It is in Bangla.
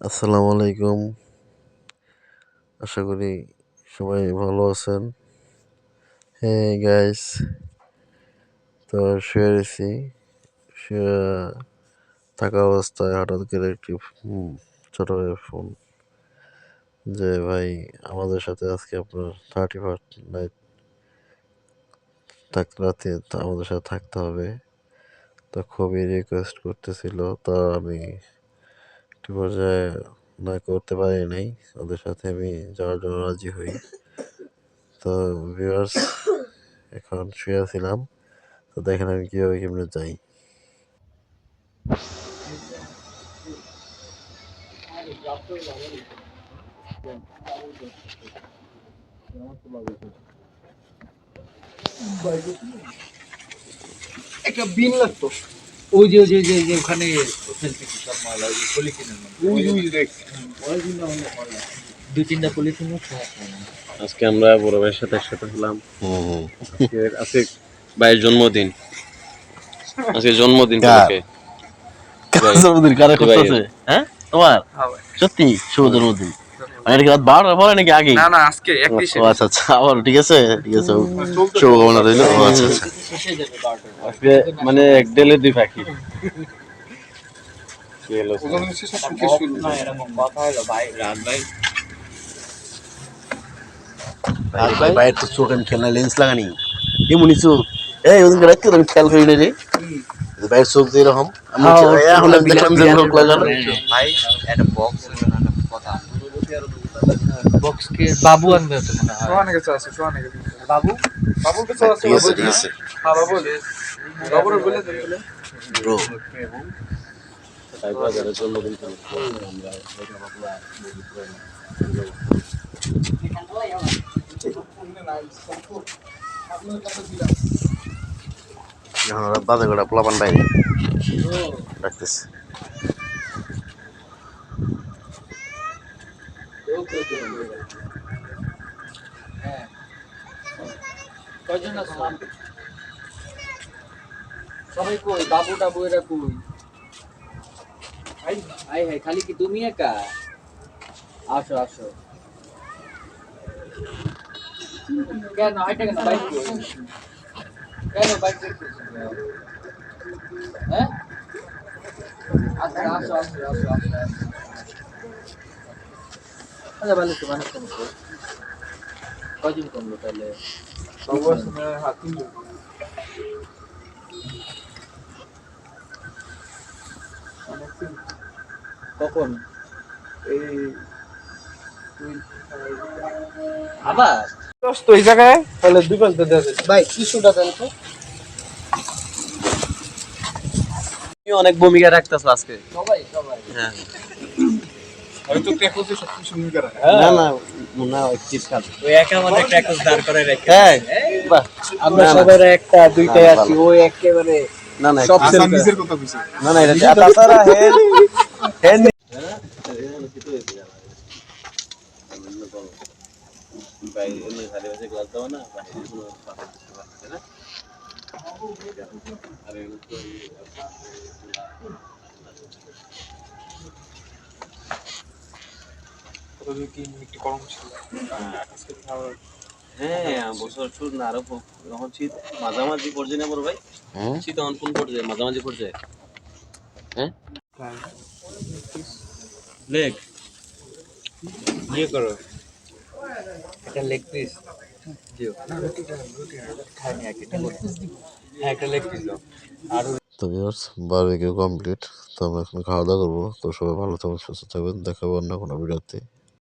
আসসালামু আলাইকুম। আশা করি সবাই ভালো আছেন। হ্যাঁ গাইস তো শুয়ে রয়েছি। শুয়ে থাকা অবস্থায় হঠাৎ করে একটি ছোট ফোন যে, ভাই, আমাদের সাথে আজকে আপনার থার্টি ফার্স্ট নাইট রাতে তো আমাদের সাথে থাকতে হবে। তো খুবই রিকোয়েস্ট করতেছিল, তো আমি একটু পর্যায়ে না করতে পারি নাই। ওদের সাথে আমি যাওয়ার জন্য রাজি হই। তো ভিউয়ার্স এখন শুয়ে ছিলাম তো দেখেন আমি কীভাবে কেমনে যাই। একটা বিন লাগতো। ওই যে ওই যে ওই যে ওখানে ফেলতেছি সব মাল ওই পলিথিনের ওই ওই দেখ। দুই তিনটা পলিথিন আজকে আমরা বড় ভাইয়ের সাথে একসাথে হলাম। আজকে ভাইয়ের জন্মদিন। আজকে জন্মদিন? জন্মদিন? কারে করতেছে? হ্যাঁ? তোমার? সত্যি শুভ জন্মদিন। মানে এটা কি রাত বারোটার পরে নাকি আগে না না আজকে একত্রিশে আচ্ছা আচ্ছা আবার ঠিক আছে? ঠিক আছে শুভকামনা রইল। আচ্ছা আচ্ছা। আজকে মানে এক ডেলে দুই পাখি। বাইরে তো চোখ আমি খেলনা লেন্স লাগানি। এমনই চোখ এই রাখতে আমি খেয়াল করি না রে? বাইরের চোখ যে এরকম। আমি হ্যাঁ, দেখলাম যে ভাই একটা বক্স বক্স কে বাবু আনবে তো মনে হয়। সোহানের কাছে আছে সোহানের কাছে। বাবু? বাবুর কাছে আছে। ঠিক আছে হ্যাঁ বাবু বাবুরে বলে দেন বলে। ব্রো। তাই বাজারে জন্মদিন ছিল। আমরা এখন ওরা বাজে করে পোলাপান বাইরে। রাখতেছে। কয়জন আছো সবাই কই বাবু টাবু হাই খালি কি তুমি একা আসো আসো কেন কেন বাইক কেন বাইক হ্যাঁ আচ্ছা আসো আসো আসো আসো। আচ্ছা ভালো তো মানুষ কমছে কয়জন কমলো তাহলে কখন? এই আবার দশ তো এই জায়গায়? তাহলে দুই পাঁচটা দেওয়া যায়। ভাই টিস্যুটা দেন তো। তুমি অনেক ভূমিকা রাখতেছো আজকে। সবাই সবাই। হ্যাঁ। হয়তো টেকোতে সব কিছু নিয়ে না না না চিজ কাজ ওই একা মানে একটা একটু দাঁড় করে রেখে হ্যাঁ বাহ আমরা না। একটা দুইটাই আছি। ওই একেবারে না না সব আচ্ছা কথা বুঝে না না এটা তাছাড়া হেন হেন ভাই এমনি খালি হচ্ছে গ্লাস দাও না বাইরে কোনো পাতা আছে না আর একটু হ্যাঁ বছর শুরু না আরও প- যখন শীত মাঝামাঝি পড়ছে না বড় ভাই? হুম শীত তখন কোন পড়ছে? মাঝামাঝি পড়ছে? হ্যাঁ? লেগ ইয়ে করো। একটা লেগ পিস। দিও। খাইনি একটা হ্যাঁ একটা লেগ পিস দাও। আর তো ভিউয়ার্স বারবিকিউ কমপ্লিট তো আমরা এখন খাওয়া দাওয়া করব। তো সবাই ভালো থাকবেন সুস্থ থাকবেন। দেখাবো অন্য কোনো ভিডিওতে।